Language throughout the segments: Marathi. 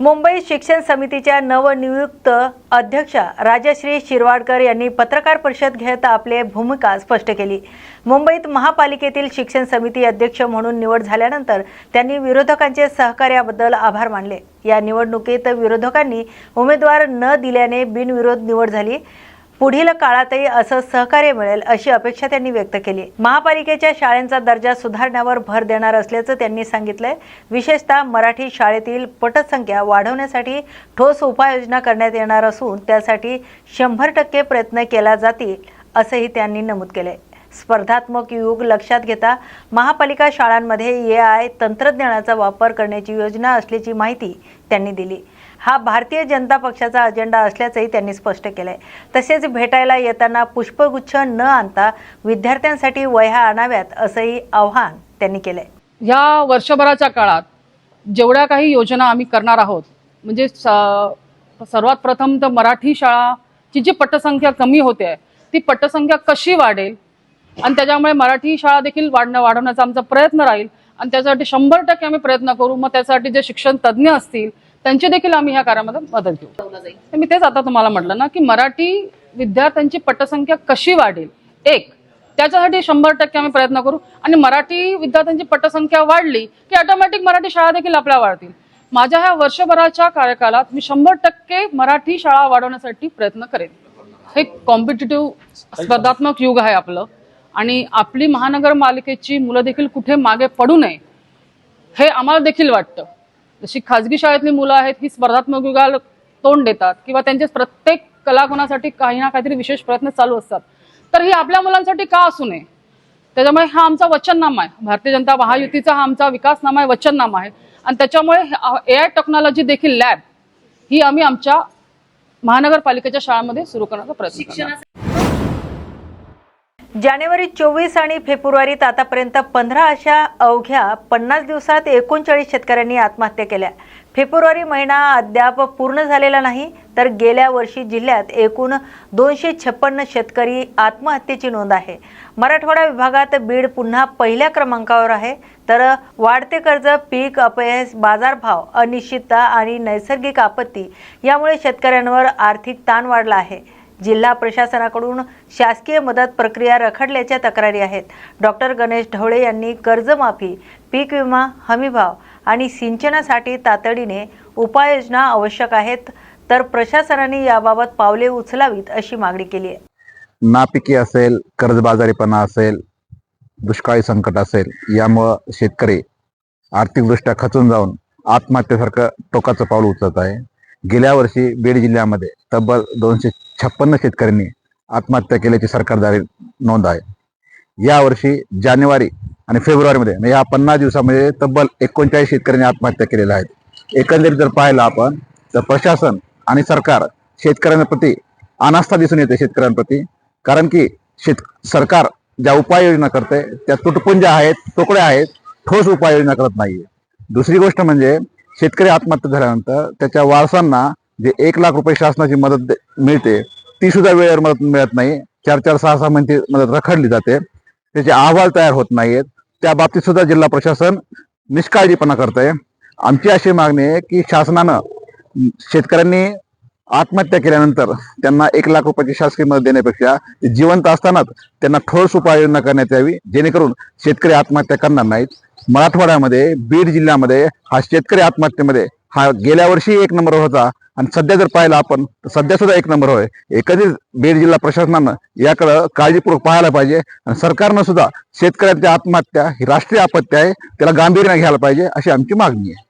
मुंबई शिक्षण समितीच्या नवनियुक्त अध्यक्षा राजश्री शिरवाडकर यांनी पत्रकार परिषद घेत आपली भूमिका स्पष्ट केली. मुंबईत महापालिकेतील शिक्षण समिती अध्यक्ष म्हणून निवड झाल्यानंतर त्यांनी विरोधकांचे सहकार्याबद्दल आभार मानले. या निवडणुकीत विरोधकांनी उमेदवार न दिल्याने बिनविरोध निवड झाली. पुढील काळातही असं सहकार्य मिळेल अशी अपेक्षा त्यांनी व्यक्त केली. महापालिकेच्या शाळांचा दर्जा सुधारण्यावर भर देणार असल्याचं त्यांनी सांगितलंय. विशेषतः मराठी शाळेतील पटसंख्या वाढवण्यासाठी ठोस उपाययोजना करण्यात येणार असून त्यासाठी शंभर टक्के प्रयत्न केला जातील असंही त्यांनी नमूद केलंय. स्पर्धात्मक युग लक्षात घेता महापालिका शाळांमध्ये ए आय तंत्रज्ञानाचा वापर करण्याची योजना असल्याची माहिती त्यांनी दिली. हा भारतीय जनता पक्षाचा अजेंडा असल्याचंही त्यांनी स्पष्ट केलंय. तसेच भेटायला येताना पुष्पगुच्छ न आणता विद्यार्थ्यांसाठी वह्या आणाव्यात असंही आव्हान त्यांनी केलंय. ह्या वर्षभराच्या काळात जेवढ्या काही योजना आम्ही करणार आहोत म्हणजे स- सर्वात प्रथम तर मराठी शाळाची जी पटसंख्या कमी होते आहे ती पटसंख्या कशी वाढेल आणि त्याच्यामुळे मराठी शाळा देखील वाढणं वाढवण्याचा आमचा प्रयत्न राहील. आणि त्यासाठी शंभर टक्के आम्ही प्रयत्न करू. मग त्यासाठी जे शिक्षण तज्ज्ञ असतील त्यांची देखील आम्ही ह्या कार्यामध्ये मदत घेऊ. मी तेच आता तुम्हाला म्हटलं ना की मराठी विद्यार्थ्यांची पटसंख्या कशी वाढेल? एक त्याच्यासाठी शंभर टक्के आम्ही प्रयत्न करू. आणि मराठी विद्यार्थ्यांची पटसंख्या वाढली की ऑटोमॅटिक मराठी शाळा देखील आपल्या वाढतील. माझ्या ह्या वर्षभराच्या कार्यकालात मी शंभर टक्के मराठी शाळा वाढवण्यासाठी प्रयत्न करेन. हे कॉम्पिटेटिव्ह स्पर्धात्मक युग आहे आपलं. आणि आपली महानगरपालिकेची मुलं देखील कुठे मागे पडू नये हे आम्हाला देखील वाटतं. जशी खाजगी शाळेतली मुलं आहेत ही स्पर्धात्मक युगाला तोंड देतात किंवा त्यांचे प्रत्येक कलागुणासाठी काही ना काहीतरी विशेष प्रयत्न चालू असतात. तर ही आपल्या मुलांसाठी का असू नये? त्याच्यामुळे हा आमचा वचननामा आहे. भारतीय जनता महायुतीचा हा आमचा विकासनामा आहे वचननामा आहे. आणि त्याच्यामुळे ए आय टेक्नॉलॉजी देखील लॅब ही आम्ही आमच्या महानगरपालिकेच्या शाळांमध्ये सुरू करण्याचा प्रयत्न जानेवारी चोवीस आणि फेब्रुवारीत आतापर्यंत पंधरा अशा अवघ्या पन्नास दिवसात एकोणचाळीस शेतकऱ्यांनी आत्महत्या केल्या. फेब्रुवारी महिना अद्याप पूर्ण झालेला नाही तर गेल्या वर्षी जिल्ह्यात एकूण दोनशे छप्पन्न शेतकरी आत्महत्येची नोंद आहे. मराठवाडा विभागात बीड पुन्हा पहिल्या क्रमांकावर आहे तर वाढते कर्ज पीक अपयश बाजारभाव अनिश्चितता आणि नैसर्गिक आपत्ती यामुळे शेतकऱ्यांवर आर्थिक ताण वाढला आहे. जिल्हा प्रशासनाकडून शासकीय मदत प्रक्रिया रखडल्याच्या तक्रारी आहेत. डॉक्टर गणेश ढवळे यांनी कर्जमाफी पीक विमा हमीभाव आणि सिंचनासाठी तातडीने उपाययोजना आवश्यक आहेत तर प्रशासनाने याबाबत पावले उचलावीत अशी मागणी केली आहे. नापिकी असेल कर्जबाजारीपणा असेल दुष्काळी संकट असेल यामुळं शेतकरी आर्थिकदृष्ट्या खचून जाऊन आत्महत्येसारखं टोकाचं पाऊल उचलत आहे. गेल्या वर्षी बीड जिल्ह्यामध्ये तब्बल दोनशे छप्पन्न शेतकऱ्यांनी आत्महत्या केल्याची सरकारद्वारे नोंद आहे. यावर्षी जानेवारी आणि फेब्रुवारीमध्ये म्हणजे या पन्नास दिवसामध्ये तब्बल एकोणचाळीस शेतकऱ्यांनी आत्महत्या केलेल्या आहेत. एकंदरीत जर पाहिलं आपण तर प्रशासन आणि सरकार शेतकऱ्यांप्रती अनास्था दिसून येते शेतकऱ्यांप्रती कारण की शेत सरकार ज्या उपाययोजना करते त्या तुटपुंज्या आहेत तुकड्या आहेत ठोस उपाययोजना करत नाहीये. दुसरी गोष्ट म्हणजे शेतकरी आत्महत्या झाल्यानंतर त्याच्या वारसांना जे एक लाख रुपये शासनाची मदत मिळते ती सुद्धा वेळेवर मदत मिळत नाही. चार चार सहा सहा महिने मदत रखडली जाते. त्याचे अहवाल तयार होत नाहीत त्या बाबतीत सुद्धा जिल्हा प्रशासन निष्काळजीपणा करत आहे आमची अशी मागणी आहे की शासनानं शेतकऱ्यांनी आत्महत्या केल्यानंतर त्यांना एक लाख रुपयाची शासकीय मदत देण्यापेक्षा जिवंत असतानाच त्यांना ठोस उपाययोजना करण्यात यावी जेणेकरून शेतकरी आत्महत्या करणार नाहीत. मराठवाड्यामध्ये बीड जिल्ह्यामध्ये हा शेतकरी आत्महत्येमध्ये हा गेल्या वर्षी एक नंबर होता. आणि सध्या जर पाहिलं आपण तर सध्या सुद्धा एक नंबर होय. एकत्रित बीड जिल्हा प्रशासनानं याकडं काळजीपूर्वक पाहायला पाहिजे. आणि सरकारनं सुद्धा शेतकऱ्यांच्या आत्महत्या ही राष्ट्रीय आपत्ती आहे त्याला गांभीर्याने घ्यायला पाहिजे अशी आमची मागणी आहे.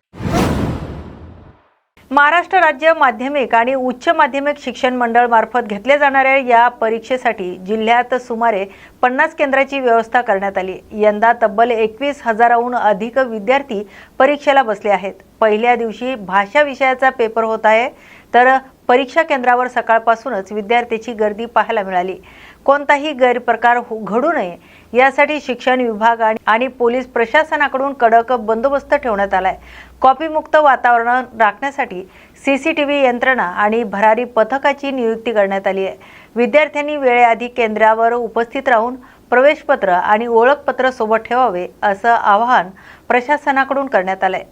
महाराष्ट्र राज्य माध्यमिक आणि उच्च माध्यमिक शिक्षण मंडळ मार्फत घेतल्या जाणाऱ्या या परीक्षेसाठी जिल्ह्यात सुमारे पन्नास केंद्राची व्यवस्था करण्यात आली. यंदा तब्बल एकवीस हजाराहून अधिक विद्यार्थी परीक्षेला बसले आहेत. पहिल्या दिवशी भाषा विषयाचा पेपर होत आहे. तर परीक्षा केंद्रावर सकाळपासूनच विद्यार्थ्याची गर्दी पाहायला मिळाली. कोणताही गैरप्रकार हो- घडू नये यासाठी शिक्षण विभाग आणि- आणि पोलीस प्रशासनाकडून कडक बंदोबस्त ठेवण्यात आलाय. कॉपीमुक्त वातावरण राखण्यासाठी सीसीटीव्ही यंत्रणा आणि भरारी पथकाची नियुक्ती करण्यात आली आहे. विद्यार्थ्यांनी वेळेआधी केंद्रावर उपस्थित राहून प्रवेशपत्र आणि ओळखपत्र सोबत ठेवावे असं आवाहन प्रशासनाकडून करण्यात आलंय.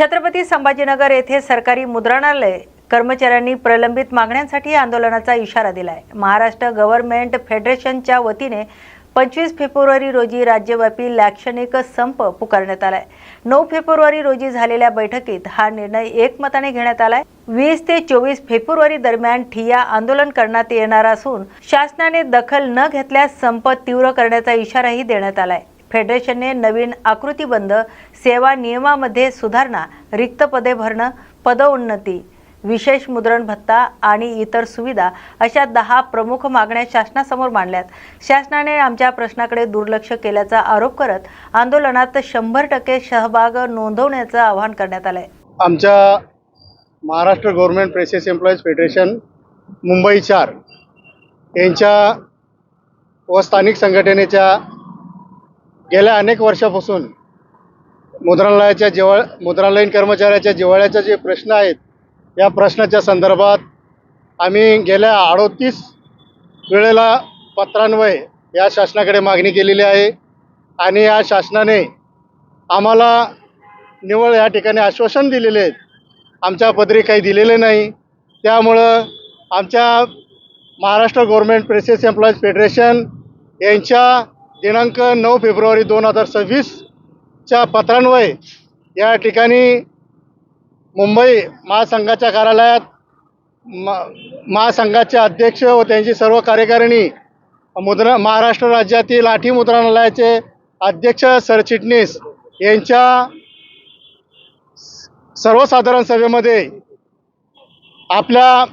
छत्रपती संभाजीनगर येथे सरकारी मुद्रणालय कर्मचाऱ्यांनी प्रलंबित मागण्यांसाठी आंदोलनाचा इशारा दिलाय. महाराष्ट्र गव्हर्नमेंट फेडरेशनच्या वतीने पंचवीस फेब्रुवारी रोजी राज्यव्यापी लाक्षणिक संप पुकारण्यात आलाय. नऊ फेब्रुवारी रोजी झालेल्या बैठकीत हा निर्णय एकमताने घेण्यात आलाय. वीस ते चोवीस फेब्रुवारी दरम्यान ठिया आंदोलन करण्यात येणार असून शासनाने दखल न घेतल्यास संप तीव्र करण्याचा इशाराही देण्यात आलाय. फेडरेशनने नवीन आकृतीबंध सेवा नियमामध्ये सुधारणा रिक्त पदे भरणं पदोन्नती विशेष मुद्रण भत्ता आणि इतर सुविधा अशा दहा प्रमुख मागण्या शासनासमोर मांडल्यात. शासनाने आमच्या प्रश्नाकडे दुर्लक्ष केल्याचा आरोप करत आंदोलनात शंभर टक्के सहभाग नोंदवण्याचं आवाहन करण्यात आलंय. आमच्या Maharashtra government presses employees federation Mumbai चार यांच्या व स्थानिक संघटनेच्या गेल्या अनेक वर्षापासून मुद्रालयाच्या जेवळ मुद्रालयीन कर्मचाऱ्याच्या जिवाळ्याच्या जे प्रश्न आहेत या प्रश्नाच्या संदर्भात आम्ही गेल्या अडोतीस वेळेला पत्रान्वये या शासनाकडे मागणी केलेली आहे आणि या शासनाने आम्हाला निवळ या ठिकाणी आश्वासन दिलेले आहेत. आमच्या पदरी काही दिलेले नाही. त्यामुळं आमच्या Maharashtra government presses employees federation यांच्या दिनांक नऊ फेब्रुवारी दोन हजार सव्वीसच्या पत्रान्वये या ठिकाणी मुंबई महासंघाच्या कार्यालयात म महासंघाचे अध्यक्ष व त्यांची सर्व कार्यकारिणी मुद्रा महाराष्ट्र राज्यातील आठी मुद्रणालयाचे अध्यक्ष सरचिटणीस यांच्या सर्वसाधारण सभेमध्ये आपल्या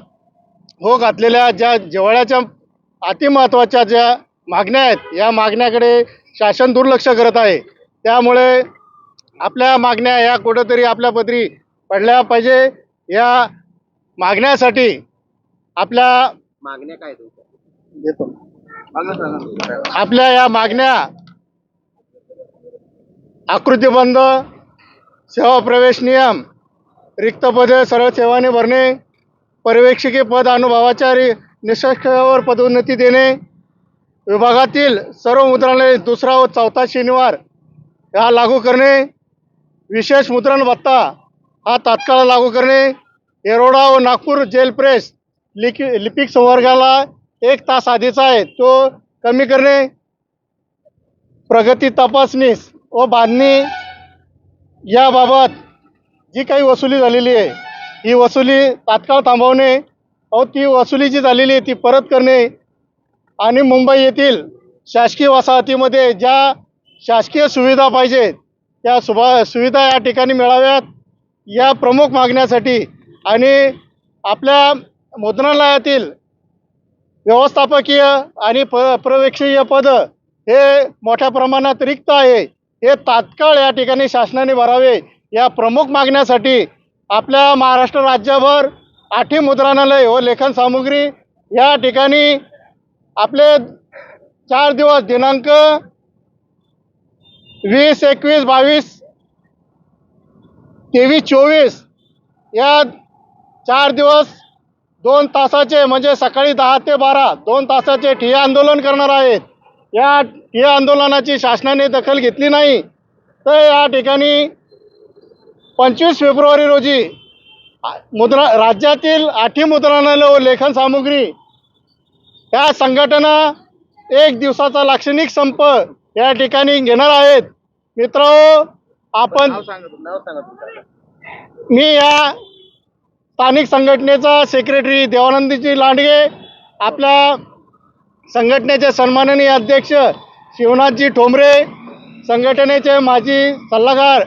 हो घातलेल्या ज्या जिवाळ्याच्या अतिमहत्त्वाच्या ज्या मागण्या आहेत. या मागण्याकडे शासन दुर्लक्ष करत आहे. त्यामुळे आपल्या मागण्या या कुठंतरी आपल्या पदरी पडल्या पाहिजे. या मागण्यासाठी आपल्या मागण्या काय देतो. आपल्या या मागण्या आकृतीबंध सेवा प्रवेश नियम रिक्त पदे सरळ सेवाने भरणे पर्यवेक्षकीय पद अनुभवाच्या निष्कर्षावर पदोन्नती देणे विभागातील सर्व मुद्रालय दुसरा व चौथा शनिवार हा लागू करणे विशेष मुद्रण भत्ता हा तात्काळ लागू करणे. येरोडा व नागपूर जेल प्रेस लिखि लिपिक संवर्गाला एक तास आधीचा आहे तो कमी करणे. प्रगती तपासणीस व बांधणी याबाबत जी काही वसुली झालेली आहे ही वसुली तात्काळ थांबवणे. व ती वसुली जी झालेली आहे ती परत करणे. आणि मुंबई येथील शासकीय वसाहतीमध्ये ज्या शासकीय सुविधा पाहिजेत त्या सुभा सुविधा या ठिकाणी मिळाव्यात. या प्रमुख मागण्यासाठी आणि आपल्या मुद्रणालयातील व्यवस्थापकीय आणि प प्रवेक्षीय पद हे मोठ्या प्रमाणात रिक्त आहे. हे तात्काळ या ठिकाणी शासनाने भरावे. या प्रमुख मागण्यासाठी आपल्या महाराष्ट्र राज्यभर आठी मुद्रणालय व लेखन सामुग्री या ठिकाणी आपले चार दिवस दिनांक वीस एकवीस बावीस तेवीस चोवीस या चार दिवस दोन तासाचे म्हणजे सकाळी दहा ते बारा दोन तासाचे ठिय्या आंदोलन करणार आहेत. या ठिय्या आंदोलनाची शासनाने दखल घेतली नाही. तर या ठिकाणी पंचवीस फेब्रुवारी रोजी मुद्रा राज्यातील आठी मुद्रणालय व लेखन सामुग्री या संघटना एक दिवसाचा लाक्षणिक संप या ठिकाणी घेणार आहेत. मित्र आपण मी या स्थानिक संघटनेचा सेक्रेटरी देवानंदजी लांडगे आपल्या संघटनेचे सन्माननीय अध्यक्ष शिवनाथजी ठोंबरे संघटनेचे माजी सल्लागार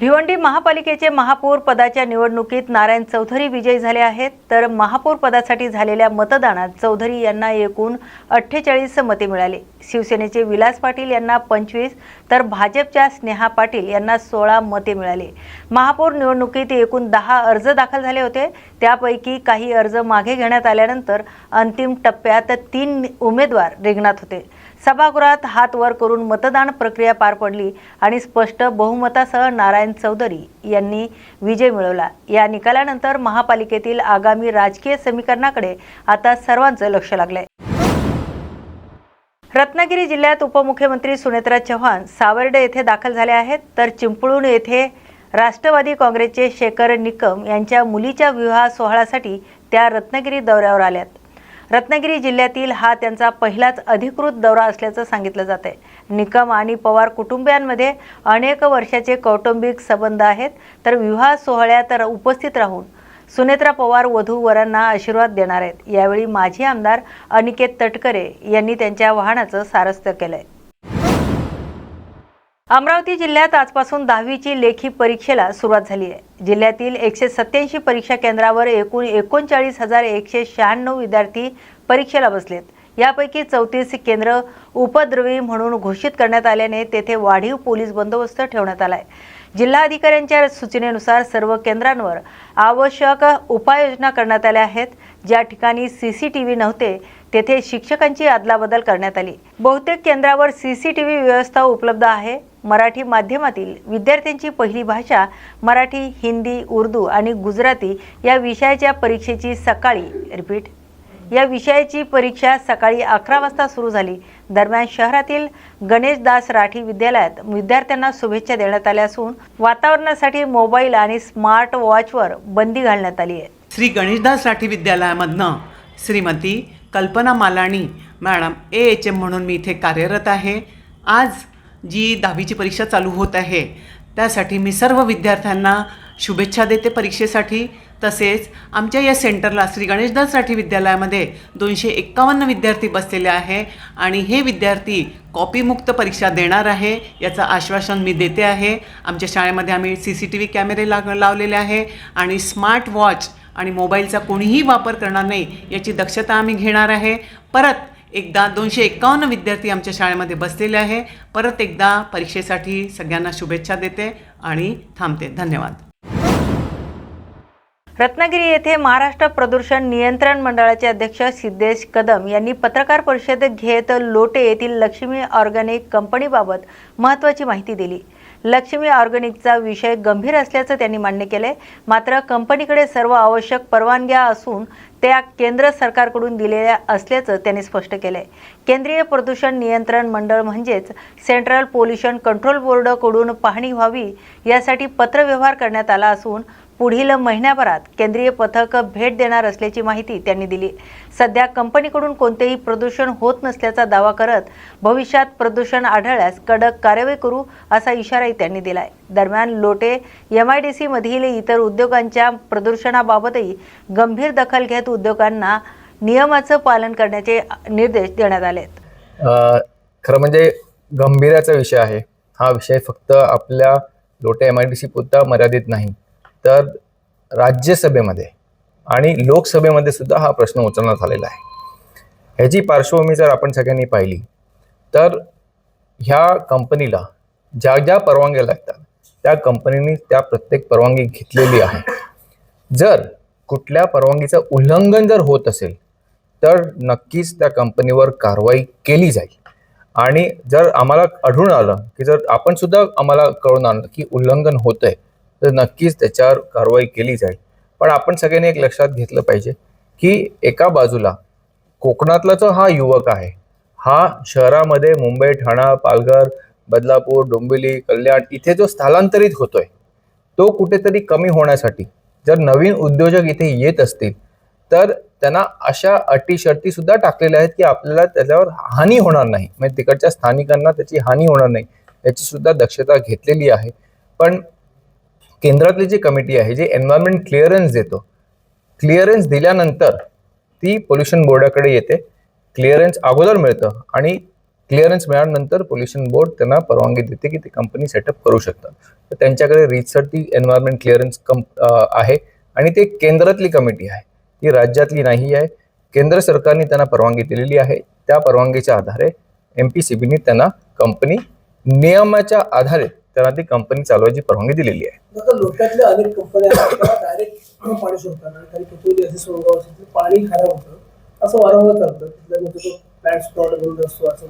भिवंडी महापालिकेचे महापौर पदाच्या निवडणुकीत नारायण चौधरी विजयी झाले आहेत. तर महापौर पदासाठी झालेल्या मतदानात चौधरी यांना एकूण अठ्ठेचाळीस मते मिळाले. शिवसेनेचे विलास पाटील यांना पंचवीस तर भाजपच्या स्नेहा पाटील यांना सोळा मते मिळाले. महापौर निवडणुकीत एकूण दहा अर्ज दाखल झाले होते. त्यापैकी काही अर्ज मागे घेण्यात आल्यानंतर अंतिम टप्प्यात तीन उमेदवार रिंगणात होते. सभागृहात हात वर करून मतदान प्रक्रिया पार पडली आणि स्पष्ट बहुमतासह नारायण चौधरी यांनी विजय मिळवला. या निकालानंतर महापालिकेतील आगामी राजकीय समीकरणाकडे आता सर्वांचं लक्ष लागलंय. रत्नागिरी जिल्ह्यात उपमुख्यमंत्री सुनेत्रा चव्हाण सावर्डे येथे दाखल झाले आहेत. तर चिंपळूण येथे राष्ट्रवादी काँग्रेसचे शेखर निकम यांच्या मुलीच्या विवाह सोहळ्यासाठी त्या रत्नागिरी दौऱ्यावर आल्यात. रत्नागिरी जिल्ह्यातील हा त्यांचा पहिलाच अधिकृत दौरा असल्याचं सांगितलं जात आहे. निकम आणि पवार कुटुंबियांमध्ये अनेक वर्षाचे कौटुंबिक संबंध आहेत. तर विवाह सोहळ्यात उपस्थित राहून सुनेत्रा पवार वधू वरांना आशीर्वाद देणार आहेत. यावेळी माजी आमदार अनिकेत तटकरे यांनी त्यांच्या वाहनाचं सारस्थ केलं आहे अमरावती जिल्ह्यात आजपासून दहावीची लेखी परीक्षेला सुरुवात झाली आहे. जिल्ह्यातील एकशे सत्याऐंशी परीक्षा केंद्रावर एकूण एकोणचाळीस हजार एकशे शहाण्णव विद्यार्थी परीक्षेला बसलेत. यापैकी चौतीस केंद्र उपद्रवी म्हणून घोषित करण्यात आल्याने तेथे वाढीव पोलीस बंदोबस्त ठेवण्यात आला आहे जिल्हाधिकाऱ्यांच्या सूचनेनुसार सर्व केंद्रांवर आवश्यक उपाययोजना करण्यात आल्या आहेत. ज्या ठिकाणी सी सी टी व्ही नव्हते तेथे शिक्षकांची अदलाबदल करण्यात आली. बहुतेक केंद्रावर सी सी टी व्ही व्यवस्था उपलब्ध आहे. मराठी माध्यमातील विद्यार्थ्यांची पहिली भाषा मराठी हिंदी उर्दू आणि गुजराती या विषयाच्या परीक्षेची सकाळी रिपीट या विषयाची परीक्षा सकाळी अकरा वाजता सुरू झाली. दरम्यान शहरातील गणेशदास राठी विद्यालयात विद्यार्थ्यांना शुभेच्छा देण्यात आल्या असून वातावरणासाठी मोबाईल आणि स्मार्ट वॉचवर बंदी घालण्यात आली आहे. Shri गणेशदास Rathi विद्यालयामधनं Shrimati Kalpana Malani madam A H M म्हणून मी इथे कार्यरत आहे. आज जी दहावीची परीक्षा चालू होत आहे त्यासाठी मी सर्व विद्यार्थ्यांना शुभेच्छा देते परीक्षेसाठी. तसेच आमच्या या सेंटरला श्री गणेशदाससाठी विद्यालयामध्ये दोनशे एक्कावन्न विद्यार्थी बसलेले आहे आणि हे विद्यार्थी कॉपीमुक्त परीक्षा देणार आहे याचं आश्वासन मी देते आहे. आमच्या शाळेमध्ये आम्ही सी सी टी व्ही कॅमेरे लाग लावलेले आहे आणि स्मार्ट वॉच आणि मोबाईलचा कोणीही वापर करणार नाही याची दक्षता आम्ही घेणार आहे. परत एकदा दोनशे एक्कावन्न विद्यार्थी आमच्या शाळेमध्ये बसलेले आहे. परत एकदा परीक्षेसाठी सगळ्यांना शुभेच्छा देते आणि थांबते. धन्यवाद. रत्नागिरी येथे महाराष्ट्र प्रदूषण नियंत्रण मंडळाचे अध्यक्ष सिद्धेश कदम यांनी पत्रकार परिषद घेत लोटे येथील लक्ष्मी ऑर्गॅनिक कंपनीबाबत महत्त्वाची माहिती दिली. लक्ष्मी ऑर्गॅनिकचा विषय गंभीर असल्याचं त्यांनी मान्य केले मात्र कंपनीकडे सर्व आवश्यक परवानग्या असून त्या केंद्र सरकारकडून दिलेल्या असल्याचं त्यांनी स्पष्ट केलंय. केंद्रीय प्रदूषण नियंत्रण मंडळ म्हणजेच सेंट्रल पोल्युशन कंट्रोल बोर्डकडून पाहणी व्हावी यासाठी पत्रव्यवहार करण्यात आला असून पुढील महिन्याभरात केंद्रीय पथक भेट देणार असल्याची माहिती त्यांनी दिली. सध्या कंपनीकडून कोणतेही प्रदूषण होत नसल्याचा दावा करत भविष्यात प्रदूषण आढळल्यास कडक कार्यवाही करू असा इशाराही त्यांनी दिलाय. दरम्यान Lote M I D C मधील इतर उद्योगांच्या प्रदूषणाबाबतही गंभीर दखल घेत उद्योगांना नियमाचं पालन करण्याचे निर्देश देण्यात आलेत. खरं म्हणजे गंभीराचा विषय आहे. हा विषय फक्त आपल्या Lote M I D C पुरता मर्यादित नाही. तर राज्यसभेमध्ये आणि लोकसभेमध्ये सुद्धा हा प्रश्न उचलण्यात आलेला आहे. ह्याची पार्श्वभूमी जर आपण सगळ्यांनी पाहिली तर ह्या कंपनीला ज्या ज्या परवानग्या लागतात त्या कंपनीने त्या प्रत्येक परवानगी घेतलेली आहे. जर कुठल्या परवानगीचं उल्लंघन जर होत असेल तर नक्कीच त्या कंपनीवर कारवाई केली जाईल. आणि जर आम्हाला आढळून आलं की जर आपण सुद्धा आम्हाला कळून आणलं की उल्लंघन होत आहे तर नक्कीच त्याच्यावर कारवाई केली जाईल. पण आपण सगळ्यांनी एक लक्षात घेतलं पाहिजे की एका बाजूला कोकणातला जो हा युवक आहे. हा शहरामध्ये मुंबई ठाणा पालघर बदलापूर डोंबिवली कल्याण इथे जो स्थलांतरित होतोय तो कुठेतरी कमी होण्यासाठी जर नवीन उद्योजक इथे येत असतील तर त्यांना अशा अटी शर्ती सुद्धा टाकलेल्या आहेत की आपल्याला त्याच्यावर हानी होणार नाही. म्हणजे तिकडच्या स्थानिकांना त्याची हानी होणार नाही याची सुद्धा दक्षता घेतलेली आहे. पण केंद्रातली जी कमिटी आहे जी एन्व्हायरमेंट क्लिअरन्स देतो क्लिअरन्स दिल्यानंतर ती पोल्युशन बोर्डाकडे येते क्लिअरन्स अगोदर मिळतं आणि क्लिअरन्स मिळाल्यानंतर पोल्युशन बोर्ड त्यांना परवानगी देते की ती कंपनी सेटअप करू शकतात. तर त्यांच्याकडे रीचसाठी एन्व्हायरमेंट क्लिअरन्स कंप आहे आणि ते केंद्रातली कमिटी आहे. ती राज्यातली नाही आहे. केंद्र सरकारने त्यांना परवानगी दिलेली आहे. त्या परवानगीच्या आधारे एम पी सी बीने त्यांना कंपनी नियमाच्या आधारे त्यांना ती कंपनी चालवायची परवानगी दिलेली आहे. आता लोकातल्या अनेक कंपन्या डायरेक्ट पाणी सोडतात आणि काही कुतुली असे सोडगाव असेल तिथे पाणी खराब होतं. असं वारंवार करतं तिथल्या म्हणजे तो प्लॅन्ट स्टॉट बंद असतो असं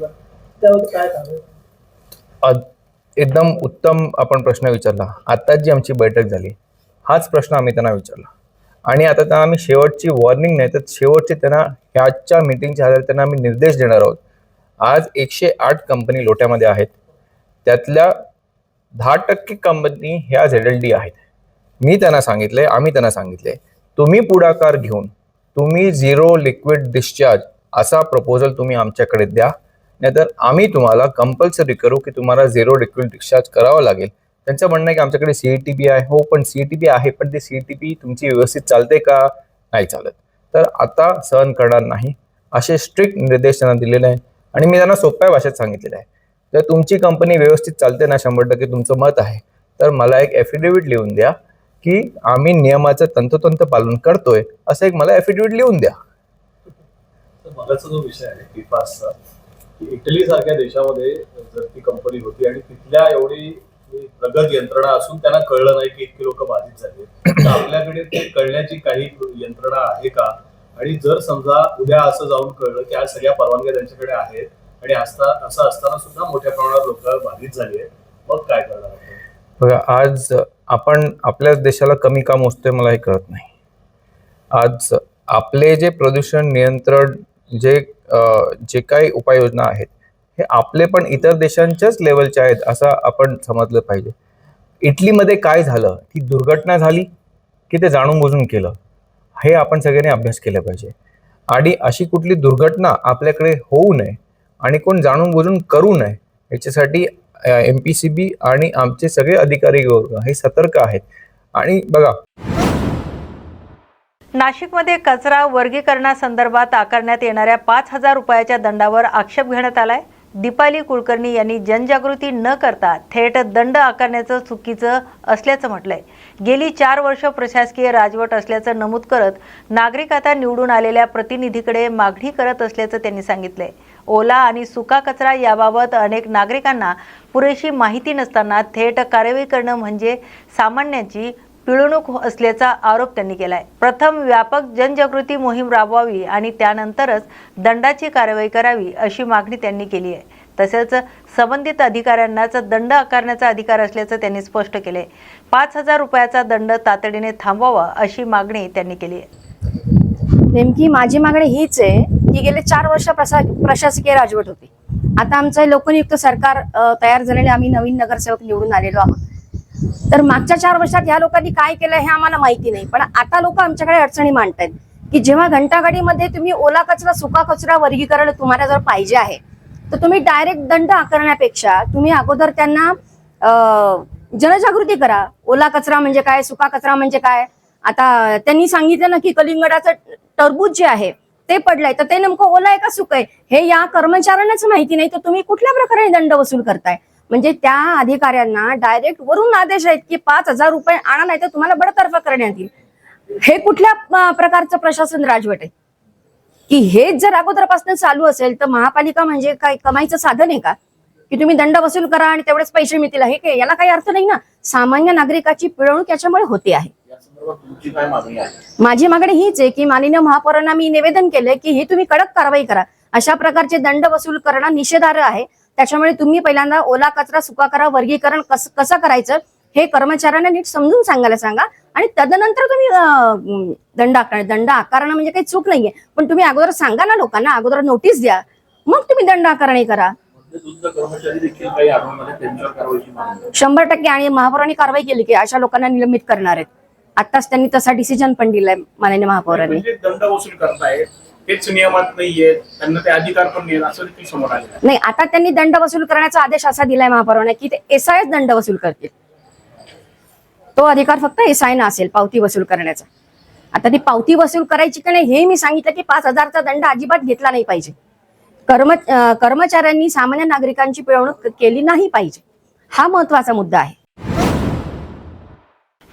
त्यावर काय कारण अ- एकदम उत्तम आपण प्रश्न विचारला. आत्ताच जी आमची बैठक झाली हाच प्रश्न आम्ही त्यांना विचारला. आणि आता त्यांना आम्ही शेवटची वॉर्निंग नाही तर शेवटची त्यांना ह्याच्या मिटिंगच्या आधारे त्यांना आम्ही निर्देश देणार आहोत. आज एकशे आठ कंपनी लोट्यामध्ये आहेत. त्यातल्या दहा टक्के कंपनी ह्या झेड एल डी आहेत. मी त्यांना सांगितले आम्ही त्यांना सांगितले तुम्ही पुढाकार घेऊन तुम्ही झिरो लिक्विड डिस्चार्ज असा प्रपोजल तुम्ही आमच्याकडे द्या. नाहीतर आम्ही तुम्हाला कंपल्सरी करू की तुम्हाला झिरो लिक्विड डिस्चार्ज करावं लागेल. त्यांचं म्हणणं आहे की आमच्याकडे सी टी बी आहे. हो पण सी टी बी आहे पण ते टी बी तुमची व्यवस्थित चालते का? नाही चालत. तर आता सहन करणार नाही. असे स्ट्रिक्ट निर्देश त्यांना दिलेले आहे. आणि मी त्यांना सोप्या भाषेत सांगितलेलं आहे. जर तुमची कंपनी व्यवस्थित चालते ना शंभर टक्के तुमचं मत आहे. तर मला एक ॲफिडेव्हिट लिहून द्या की आम्ही नियमाचं तंतोतंत पालन करतोय असं एक मला ॲफिडेव्हिट लिहून द्या. तर मगाचा जो विषय आहे पिफासचा की इटली सारख्या देशामध्ये जर ती कंपनी होती आणि तिथल्या एवढी प्रगत यंत्रणा असून त्यांना कळलं नाही की इतकी लोक बाधित झाले तर आपल्याकडे ते कळण्याची काही यंत्रणा आहे का? आणि जर समजा उद्या असं जाऊन कळलं की आज सगळ्या परवानग्या त्यांच्याकडे आहेत आणि असता असं असताना सुद्धा मोठ्या प्रमाणात लोक बाधित झाली आहेत. मग काय करणार बघा आज आपण आपल्याच देशाला कमी काम मोजतोय मला हे कळत नाही. आज आपले जे प्रदूषण नियंत्रण जे जे काही उपाययोजना आहेत हे आपले पण इतर देशांच्याच लेवलचे आहेत असं आपण समजलं पाहिजे. इटलीमध्ये काय झालं? ती दुर्घटना झाली की ते जाणून बुजून केलं? हे आपण सगळ्यांनी अभ्यास केला पाहिजे. आणि अशी कुठली दुर्घटना आपल्याकडे होऊ नये आणि कोण जाणून बुजून करू नये. याच्यासाठी एम पी सी बी आणि आमचे सगळे अधिकारी वर्ग हे सतर्क आहेत. आणि बघा. नाशिकमध्ये कचरा वर्गीकरणासंदर्भात आकारण्यात येणाऱ्या पाच हजार रुपयाच्या दंडावर आक्षेप घेण्यात आलाय. दीपाली कुलकर्णी यांनी जनजागृती न करता थेट दंड आकारण्याचं चुकीचं असल्याचं म्हटलंय. गेली चार वर्ष प्रशासकीय राजवट असल्याचं नमूद करत नागरिक आता निवडून आलेल्या प्रतिनिधीकडे मागणी करत असल्याचं त्यांनी सांगितलंय. ओला आणि सुका कचरा याबाबत अनेक नागरिकांना पुरेशी माहिती नसताना थेट कारवाई करणं म्हणजे सामान्यांची पिळवणूक असल्याचा आरोप त्यांनी केलाय. प्रथम व्यापक जनजागृती मोहीम राबवावी आणि त्यानंतरच दंडाची कारवाई करावी अशी मागणी त्यांनी केली आहे. तसेच संबंधित अधिकाऱ्यांनाच दंड आकारण्याचा अधिकार असल्याचं त्यांनी स्पष्ट केले पाच हजार रुपयाचा दंड तातडीने थांबवावा अशी मागणी त्यांनी केली आहे. नेमकी माझी मागणी हीच आहे की गेले चार वर्ष प्रशा प्रशासकीय राजवट होती. आता आमचं लोकनियुक्त सरकार तयार झालेले आम्ही नवीन नगरसेवक निवडून आलेलो आहोत. तर मागच्या चार वर्षात ह्या लोकांनी काय केलं हे आम्हाला माहिती नाही. पण आता लोक आमच्याकडे अडचणी मांडतायत की जेव्हा घंटागाडीमध्ये तुम्ही ओला कचरा सुका कचरा वर्गीकरण तुम्हाला जर पाहिजे आहे तर तुम्ही डायरेक्ट दंड आकारण्यापेक्षा तुम्ही अगोदर त्यांना जनजागृती करा. ओला कचरा म्हणजे काय सुका कचरा म्हणजे काय? आता त्यांनी सांगितलं ना की कलिंगडाचं टरबूज जे आहे ते पडलंय तर ते नेमकं ओला आहे का सुक आहे हे या कर्मचाऱ्यांनाच माहिती नाही तर तुम्ही कुठल्या प्रकारे दंड वसूल करताय? म्हणजे त्या अधिकाऱ्यांना डायरेक्ट वरून आदेश आहेत की पाच हजार रुपये आणा नाही तर तुम्हाला बडतर्फ करण्यात येईल. हे कुठल्या प्रकारचं प्रशासन राजवट आहे? की हेच जर अगोदरपासून चालू असेल तर महापालिका म्हणजे काय कमाईचं साधन आहे का? की तुम्ही दंड वसूल करा आणि तेवढेच पैसे मिळतील हे काय याला काही अर्थ नाही ना. सामान्य नागरिकाची पिळवणूक याच्यामुळे होते आहे. माझी मागणी हीच आहे की माननीय महापौरांना मी निवेदन केलंय की ही तुम्ही कडक कारवाई करा. अशा प्रकारचे दंड वसूल करणं निषेधार्ह आहे. त्याच्यामुळे तुम्ही पहिल्यांदा ओला कचरा सुका करा वर्गीकरण कसं कसं करायचं हे कर्मचाऱ्यांना नीट समजून सांगायला सांगा आणि तदनंतर तुम्ही दंड आकार दंड आकारणं म्हणजे काही चूक नाहीये. पण तुम्ही अगोदर सांगा ना लोकांना अगोदर नोटीस द्या. मग तुम्ही दंड आकारणी करा. आहे. शंभर टक्के आणि महापौरांनी कारवाई केली की अशा लोकांना निलंबित करणार आहेत. आताच त्यांनी तसा डिसिजन पण दिलाय माननीय महापौरांनी. म्हणजे दंड वसूल करतायत हेच नियमात नाहीये त्यांना ते अधिकार पण नाही असं देखील समोर आहे. नाही आता त्यांनी दंड वसूल करण्याचा आदेश असा दिलाय महापौराने की ते एस आय दंड वसूल करतील. तो अधिकार फक्त एस आय ना असेल पावती वसूल करण्याचा. आता ती पावती वसूल करायची का नाही हे मी सांगितलं की पाच हजारचा दंड अजिबात घेतला नाही पाहिजे. कर्म कर्मचाऱ्यांनी सामान्य नागरिकांची पिळवणूक केली नाही पाहिजे. हा महत्त्वाचा मुद्दा आहे.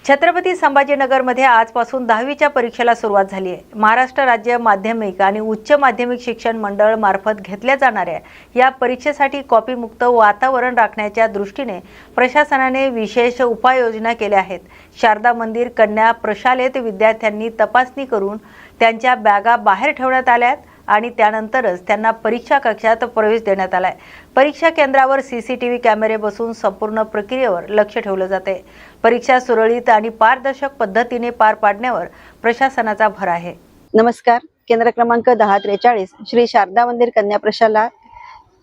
छत्रपती संभाजीनगरमध्ये आजपासून दहावीच्या परीक्षेला सुरुवात झाली आहे. महाराष्ट्र राज्य माध्यमिक आणि उच्च माध्यमिक शिक्षण मंडळ मार्फत घेतल्या जाणाऱ्या या परीक्षेसाठी कॉपीमुक्त वातावरण राखण्याच्या दृष्टीने प्रशासनाने विशेष उपाययोजना केल्या आहेत. शारदा मंदिर कन्या प्रशालेत विद्यार्थ्यांनी तपासणी करून त्यांच्या बॅगा बाहेर ठेवण्यात आल्यात आणि त्यानंतरच त्यांना परीक्षा कक्षात प्रवेश देण्यात आलाय. परीक्षा केंद्रावर सीसीटीव्ही कॅमेरे बसून संपूर्ण प्रक्रियेवर लक्ष ठेवलं जाते परीक्षा सुरळीत आणि पारदर्शक पद्धतीने पार पाडण्यावर प्रशासनाचा भर आहे. नमस्कार. केंद्र क्रमांक दहा त्रेचाळीस श्री शारदा मंदिर कन्या प्रशाला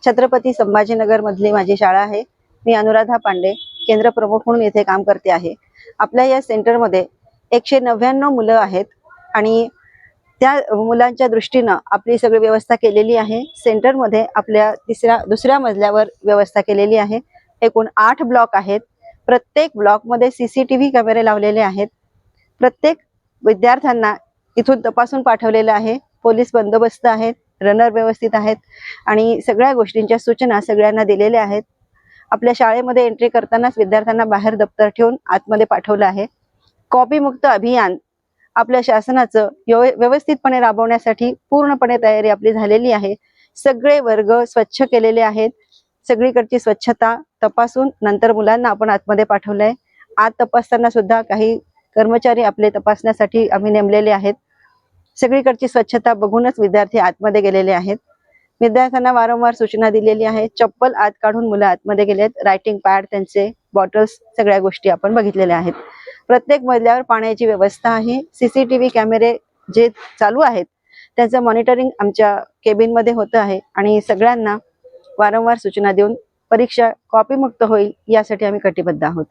छत्रपती संभाजीनगरमधली माझी शाळा आहे. मी अनुराधा पांडे केंद्र प्रमुख म्हणून येथे काम करते आहे. आपल्या या सेंटरमध्ये एकशे नव्याण्णव मुलं आहेत आणि त्या मुलांच्या दृष्टीनं आपली सगळी व्यवस्था केलेली आहे. सेंटरमध्ये आपल्या तिसऱ्या दुसऱ्या मजल्यावर व्यवस्था केलेली आहे. एकूण आठ ब्लॉक आहेत. प्रत्येक ब्लॉकमध्ये सीसीटीव्ही कॅमेरे लावलेले आहेत. प्रत्येक विद्यार्थ्यांना इथून तपासून पाठवलेलं आहे. पोलीस बंदोबस्त आहेत रनर व्यवस्थित आहेत आणि सगळ्या गोष्टींच्या सूचना सगळ्यांना दिलेल्या आहेत. आपल्या शाळेमध्ये एंट्री करतानाच विद्यार्थ्यांना बाहेर दप्तर ठेवून आतमध्ये पाठवलं आहे. कॉपीमुक्त अभियान आपल्या शासनाचं व्यव- व्यवस्थितपणे राबवण्यासाठी पूर्णपणे तयारी आपली झालेली आहे. सगळे वर्ग स्वच्छ केलेले आहेत. सगळीकडची स्वच्छता तपासून नंतर मुलांना आपण आतमध्ये पाठवलंय. आत तपासताना सुद्धा काही कर्मचारी आपले तपासण्यासाठी आम्ही नेमलेले आहेत. सगळीकडची स्वच्छता बघूनच विद्यार्थी आतमध्ये गेलेले आहेत. विद्यार्थ्यांना वारंवार सूचना दिलेली आहे. चप्पल आत काढून मुलं आतमध्ये गेलेत. रायटिंग पॅड त्यांचे बॉटल्स सगळ्या गोष्टी आपण बघितलेल्या आहेत. प्रत्येक मजल्यावर पाण्याची व्यवस्था आहे. सीसीटीव्ही कॅमेरे जे चालू आहेत त्याचं मॉनिटरिंग आमच्या केबिनमध्ये होतं आहे आणि सगळ्यांना वारंवार सूचना देऊन परीक्षा कॉपीमुक्त होईल यासाठी आम्ही कटिबद्ध आहोत.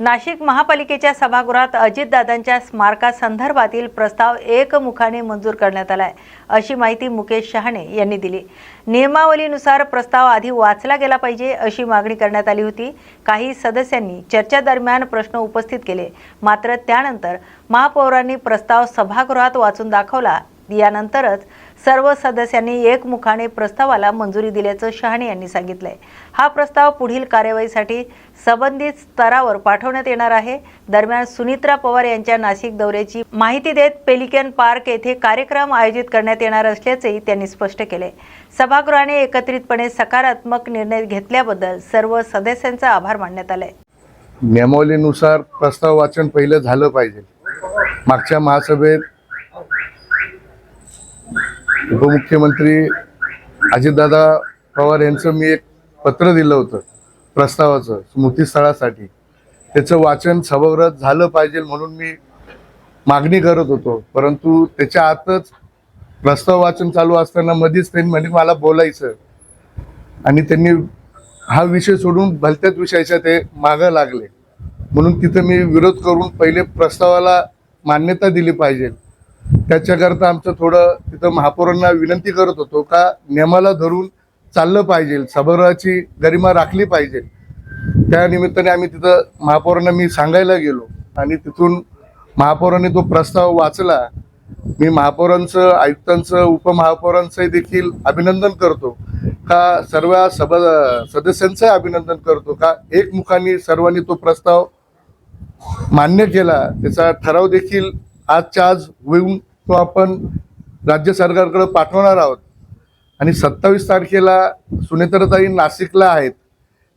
नाशिक महापालिकेच्या सभागृहात अजितदादांच्या स्मारकासंदर्भातील प्रस्ताव एकमुखाने मंजूर करण्यात आलाय अशी माहिती मुकेश शहाणे यांनी दिली. नियमावलीनुसार प्रस्ताव आधी वाचला गेला पाहिजे अशी मागणी करण्यात आली होती. काही सदस्यांनी चर्चेदरम्यान प्रश्न उपस्थित केले. मात्र त्यानंतर महापौरांनी प्रस्ताव सभागृहात वाचून दाखवला. यानंतरच सर्व सदस्यांनी एकमुखाने प्रस्तावाला मंजुरी दिल्याचं शहाणे यांनी सांगितलंय. हा प्रस्ताव पुढील कार्यवाहीसाठी संबंधित स्तरावर पाठवण्यात येणार आहे. दरम्यान सुनित्रा पवार यांच्या नाशिक दौऱ्याची माहिती देत पेलिकन पार्क येथे कार्यक्रम आयोजित करण्यात येणार असल्याचेही त्यांनी स्पष्ट केले सभागृहाने एकत्रितपणे सकारात्मक निर्णय घेतल्याबद्दल सर्व सदस्यांचा आभार मानण्यात आलाय. नियमावलीनुसार प्रस्ताव वाचन पहिलं झालं पाहिजे. मागच्या महासभेत उपमुख्यमंत्री अजितदादा पवार यांचं मी एक पत्र दिलं होतं प्रस्तावाचं स्मृतीस्थळासाठी. त्याचं वाचन सभागृहात झालं पाहिजे म्हणून मी मागणी करत होतो. परंतु त्याच्या आतच प्रस्ताव वाचन चालू असताना मध्येच त्यांनी म्हणजे मला बोलायचं. आणि त्यांनी हा विषय सोडून भलत्याच विषयाच्या ते मागं लागले. म्हणून तिथं मी विरोध करून पहिले प्रस्तावाला मान्यता दिली पाहिजे. त्याच्याकरता आमचं थोडं तिथं महापौरांना विनंती करत होतो का नियमाला धरून चाललं पाहिजे सभागृहाची गरिमा राखली पाहिजे. त्या निमित्ताने आम्ही तिथं महापौरांना मी सांगायला गेलो आणि तिथून महापौरांनी तो प्रस्ताव वाचला. मी महापौरांचं आयुक्तांचं उपमहापौरांचं देखील अभिनंदन करतो का सर्व सभा सदस्यांचं अभिनंदन करतो का एकमुखाने सर्वांनी तो प्रस्ताव मान्य केला. त्याचा ठराव देखील आजच्या आज होऊन तो आपण राज्य सरकारकडे पाठवणार आहोत. आणि सत्तावीस तारखेला सुनेत्रताई नाशिकला आहेत.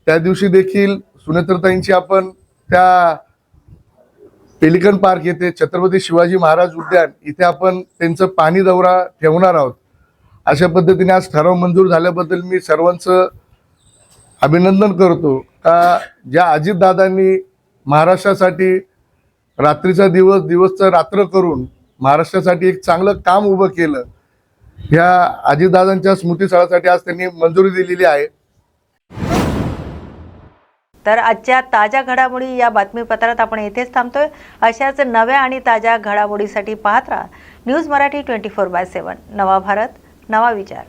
त्या दिवशी देखील सुनेत्रताईंची आपण त्या पेलिकन पार्क येथे छत्रपती शिवाजी महाराज उद्यान इथे आपण त्यांचं पाणी दौरा ठेवणार आहोत. अशा पद्धतीने आज ठराव मंजूर झाल्याबद्दल मी सर्वांचं अभिनंदन करतो. का ज्या अजितदादांनी महाराष्ट्रासाठी रात्रीचा दिवस दिवसचं रात्र करून महाराष्ट्रासाठी एक चांगलं काम उभं केलं. ह्या अजितदादांच्या स्मृतीस्थळासाठी आज त्यांनी मंजुरी दिलेली आहे. तर आजच्या ताज्या घडामोडी या बातमीपत्रात आपण येथेच थांबतोय. अशाच नव्या आणि ताज्या घडामोडीसाठी पाहत राहा. News Marathi twenty four by seven. नवा भारत नवा विचार.